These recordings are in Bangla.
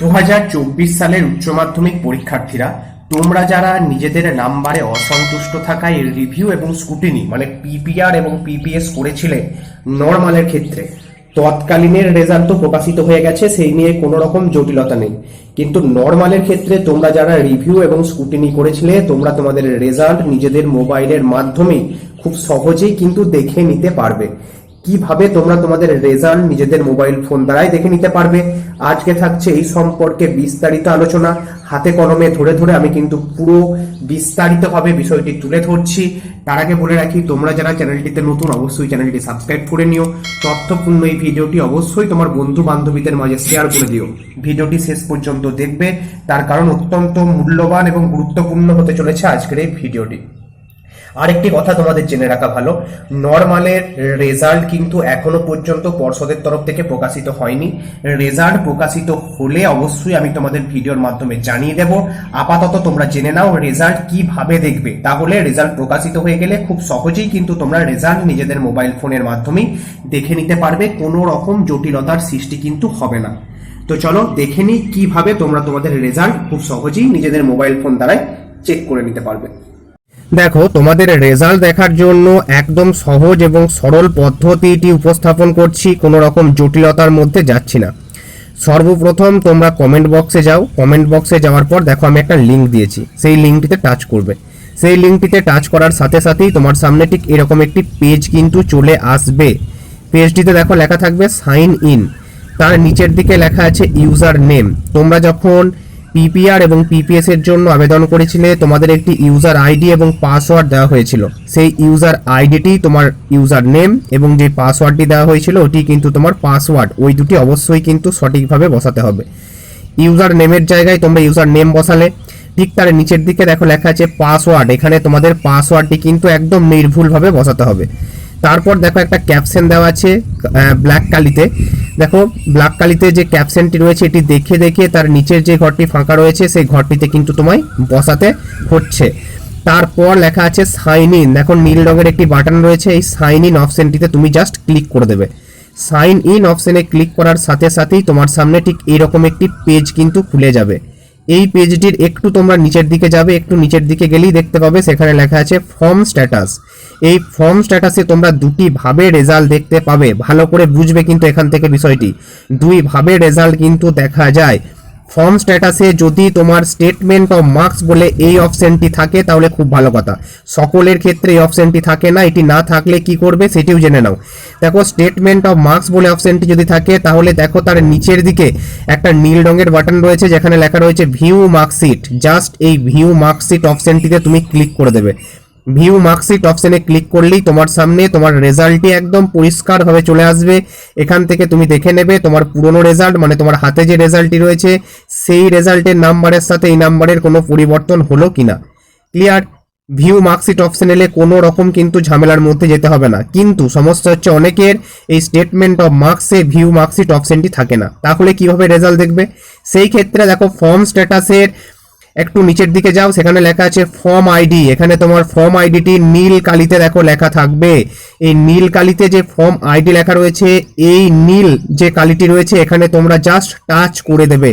দু হাজার চব্বিশ সালের উচ্চ মাধ্যমিক পরীক্ষার্থীরা, তোমরা যারা নিজেদের নাম্বারে অসন্তুষ্ট থাকায় রিভিউ এবং স্কুটিনি মানে পিপিআর এবং পিপিএস করেছিলে নর্মালের ক্ষেত্রে, তৎকালীনের রেজাল্ট তো প্রকাশিত হয়ে গেছে, সেই নিয়ে কোনো রকম জটিলতা নেই। কিন্তু নর্মালের ক্ষেত্রে তোমরা যারা রিভিউ এবং স্কুটিনি করেছিলে, তোমরা তোমাদের রেজাল্ট নিজেদের মোবাইলের মাধ্যমেই খুব সহজেই কিন্তু দেখে নিতে পারবে। কীভাবে তোমরা তোমাদের রেজাল্ট নিজেদের মোবাইল ফোন দ্বারাই দেখে নিতে পারবে? আজকে থাকছে এই সম্পর্কে বিস্তারিত আলোচনা। হাতে কলমে ধরে ধরে আমি কিন্তু পুরো বিস্তারিতভাবে বিষয়টি তুলে ধরছি। তার আগে বলে রাখি, তোমরা যারা চ্যানেলটিতে নতুন, অবশ্যই চ্যানেলটি সাবস্ক্রাইব করে নিও। তথ্যপূর্ণ এই ভিডিওটি অবশ্যই তোমার বন্ধু বান্ধবীদের মাঝে শেয়ার করে দিও। ভিডিওটি শেষ পর্যন্ত দেখবে। তার কারণ অত্যন্ত মূল্যবান এবং গুরুত্বপূর্ণ হতে চলেছে আজকের এই ভিডিওটি। আরেকটি কথা তোমাদের জেনে রাখা ভালো। নর্মালের রেজাল্ট কিন্তু এখনও পর্যন্ত পর্ষদের তরফ থেকে প্রকাশিত হয়নি। রেজাল্ট প্রকাশিত হলে অবশ্যই আমি তোমাদের ভিডিওর মাধ্যমে জানিয়ে দেব। আপাতত তোমরা জেনে নাও রেজাল্ট কীভাবে দেখবে। তাহলে রেজাল্ট প্রকাশিত হয়ে গেলে খুব সহজেই কিন্তু তোমরা রেজাল্ট নিজেদের মোবাইল ফোনের মাধ্যমেই দেখে নিতে পারবে। কোনো রকম জটিলতার সৃষ্টি কিন্তু হবে না। তো চলো দেখে নিই কীভাবে তোমরা তোমাদের রেজাল্ট খুব সহজেই নিজেদের মোবাইল ফোন দ্বারাই চেক করে নিতে পারবে। দেখো, তোমাদের রেজাল্ট দেখার জন্য একদম সহজ এবং সরল পদ্ধতিটি উপস্থাপন করছি, কোনো রকম জটিলতার মধ্যে যাচ্ছি না। সর্বপ্রথম তোমরা কমেন্ট বক্সে যাও। কমেন্ট বক্সে যাওয়ার পর দেখো, আমি একটা লিঙ্ক দিয়েছি। সেই লিঙ্কটিতে টাচ করবে। সেই লিঙ্কটিতে টাচ করার সাথে সাথেই তোমার সামনে ঠিক এরকম একটি পেজ কিন্তু চলে আসবে। পেজটিতে দেখো লেখা থাকবে সাইন ইন তার নিচের দিকে লেখা আছে ইউজার নেম তোমরা যখন পিপিআর এবং পিপিএস এর জন্য আবেদন করেছিলে, তোমাদের একটি ইউজার আইডি এবং পাসওয়ার্ড দেওয়া হয়েছিল। সেই ইউজার আইডিটি তোমার ইউজার নেম এবং যে পাসওয়ার্ডটি দেওয়া হয়েছিল, ওটি কিন্তু তোমার পাসওয়ার্ড ওই দুটি অবশ্যই কিন্তু সঠিকভাবে বসাতে হবে। ইউজার নেমের জায়গায় তোমরা ইউজার নেম বসালে। ঠিক তার নিচের দিকে দেখো লেখা আছে পাসওয়ার্ড এখানে তোমাদের পাসওয়ার্ডটি কিন্তু একদম নির্ভুলভাবে বসাতে হবে। তারপর দেখো একটা ক্যাপশন দেওয়া আছে ব্ল্যাক কালিতে। দেখো, ব্ল্যাক কালিতে যে ক্যাপশনটি রয়েছে, এটি দেখে দেখে তার নিচের যে ঘরটি ফাঁকা রয়েছে, সেই ঘরটিতে কিন্তু তোমায় বসাতে হচ্ছে। তারপর লেখা আছে সাইন ইন দেখো, নীল রঙের একটি বাটন রয়েছে, এই সাইন ইন অপশনটিতে তুমি জাস্ট ক্লিক করে দেবে। সাইন ইন অপশনে ক্লিক করার সাথে সাথেই তোমার সামনে ঠিক এরকম একটি পেজ কিন্তু খুলে যাবে। এই পেজটির একটু তোমরা নিচের দিকে যাবে, একটু নিচের দিকে গেলেই দেখতে পাবে, সেখানে লেখা আছে ফর্ম স্ট্যাটাস এই ফর্ম স্ট্যাটাসে তোমরা দুটি ভাবে রেজাল্ট দেখতে পাবে। ভালো করে বুঝবে কিন্তু এখান থেকে বিষয়টি। দুই ভাবে রেজাল্ট কিন্তু দেখা যায়। ফর্ম স্ট্যাটাসে যদি তোমার স্টেটমেন্ট অফ মার্কস বলে এই অপশনটি থাকে, তাহলে খুব ভালো কথা। সকলের ক্ষেত্রে এই অপশনটি থাকে না, এটি না থাকলে কি করবে সেটিও জেনে নাও। দেখো স্টেটমেন্ট অফ মার্কস বলে অপশনটি যদি থাকে, তাহলে দেখো তার নিচের দিকে একটা নীল রঙের বাটন রয়েছে, যেখানে লেখা রয়েছে ভিউ মার্কশিট জাস্ট এই ভিউ মার্কশিট অপশনটিতে তুমি ক্লিক করে দেবে। ভিউ মার্কশিট অপশানে ক্লিক করলেই তোমার সামনে তোমার রেজাল্টটি একদম পরিষ্কারভাবে চলে আসবে। এখান থেকে তুমি দেখে নেবে তোমার পুরনো রেজাল্ট মানে তোমার হাতে যে রেজাল্টটি রয়েছে, সেই রেজাল্টের নাম্বারের সাথে এই নাম্বারের কোনো পরিবর্তন হলো কিনা। ক্লিয়ার ভিউ মার্কশিট অপশন এলে কোনো রকম কিন্তু ঝামেলার মধ্যে যেতে হবে না। কিন্তু সমস্যা হচ্ছে অনেকের এই স্টেটমেন্ট অফ মার্কসে ভিউ মার্কশিট অপশনটি থাকে না। তাহলে কীভাবে রেজাল্ট দেখবে? সেই ক্ষেত্রে দেখো ফর্ম স্ট্যাটাসের একটু নিচের দিকে যাও, সেখানে লেখা আছে ফর্ম আইডি এখানে তোমার ফর্ম আইডিটি নীল কালিতে দেখো লেখা থাকবে। এই নীল কালিতে যে ফর্ম আইডি লেখা রয়েছে, এই নীল যে কালিটি রয়েছে, এখানে তোমরা জাস্ট টাচ করে দেবে।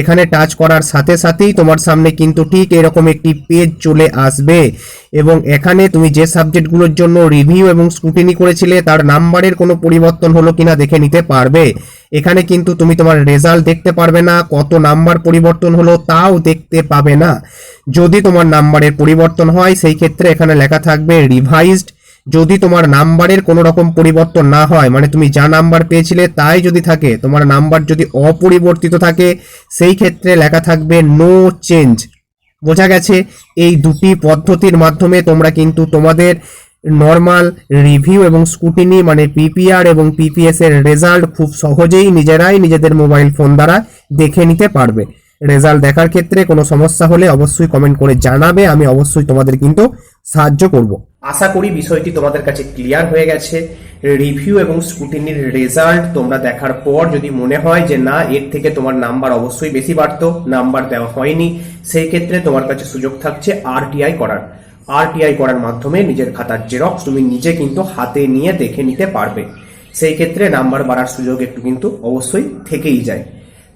এখানে টাচ করার সাথে সাথেই তোমার সামনে কিন্তু ঠিক এরকম একটি পেজ চলে আসবে। এবং এখানে তুমি যে সাবজেক্টগুলোর জন্য রিভিউ এবং স্ক্রুটিনি করেছিলে, তার নাম্বারের কোনো পরিবর্তন হলো কিনা দেখে নিতে পারবে। এখানে কিন্তু তুমি তোমার রেজাল্ট দেখতে পারবে না, কত নাম্বার পরিবর্তন হলো তাও দেখতে পাবে না। যদি তোমার নাম্বারের পরিবর্তন হয়, সেই ক্ষেত্রে এখানে লেখা থাকবে রিভাইজড যদি তোমার নাম্বারের কোনো রকম পরিবর্তন না হয় মানে তুমি যা নাম্বার পেয়েছিলে তাই যদি থাকে, তোমার নাম্বার যদি অপরিবর্তিত থাকে, সেই ক্ষেত্রে লেখা থাকবে নো চেঞ্জ বোঝা গেছে? এই দুটি পদ্ধতির মাধ্যমে তোমরা কিন্তু তোমাদের নর্মাল রিভিউ এবং স্কুটিনি মানে পিপিআর এবং পিপিএস এর রেজাল্ট খুব সহজেই নিজেরাই নিজেদের মোবাইল ফোন দ্বারা দেখে নিতে পারবে। রেজাল্ট দেখার ক্ষেত্রে কোনো সমস্যা হলে অবশ্যই কমেন্ট করে জানাবে, আমি অবশ্যই তোমাদের কিন্তু সাহায্য করব। আশা করি বিষয়টি তোমাদের কাছে ক্লিয়ার হয়ে গেছে। রিভিউ এবং স্কুটিনির রেজাল্ট তোমরা দেখার পর যদি মনে হয় যে না, এর থেকে তোমার নাম্বার অবশ্যই বেশি বাড়তো নাম্বার দেওয়া হয়নি, সেই ক্ষেত্রে তোমার কাছে সুযোগ থাকছে আরটিআই করার। আরটিআই করার মাধ্যমে নিজের খাতার জেরক্স তুমি নিজে কিন্তু হাতে নিয়ে দেখে নিতে পারবে। সেই ক্ষেত্রে নাম্বার বাড়ার সুযোগ একটু কিন্তু অবশ্যই থেকেই যায়।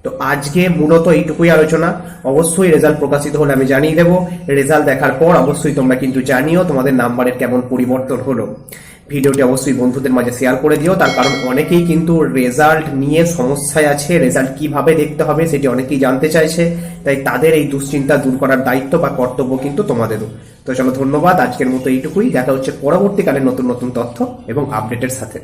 তো আজকে মূলত এইটুকুই আলোচনা। অবশ্যই রেজাল্ট প্রকাশিত হলে আমি জানিয়ে দেবো। রেজাল্ট দেখার পর অবশ্যই তোমরা কিন্তু জানিও তোমাদের নাম্বারের কেমন পরিবর্তন হলো। ভিডিওটি অবশ্যই বন্ধুদের মাঝে শেয়ার করে দিও। তার কারণ অনেকেই কিন্তু রেজাল্ট নিয়ে সমস্যায় আছে রেজাল্ট কীভাবে দেখতে হবে সেটি অনেকেই জানতে চাইছে। তাই তাদের এই দুশ্চিন্তা দূর করার দায়িত্ব বা কর্তব্য কিন্তু তোমাদেরও। তো চলো ধন্যবাদ, আজকের মতো এইটুকুই। দেখা হচ্ছে পরবর্তীকালে নতুন নতুন তথ্য এবং আপডেটের সাথে।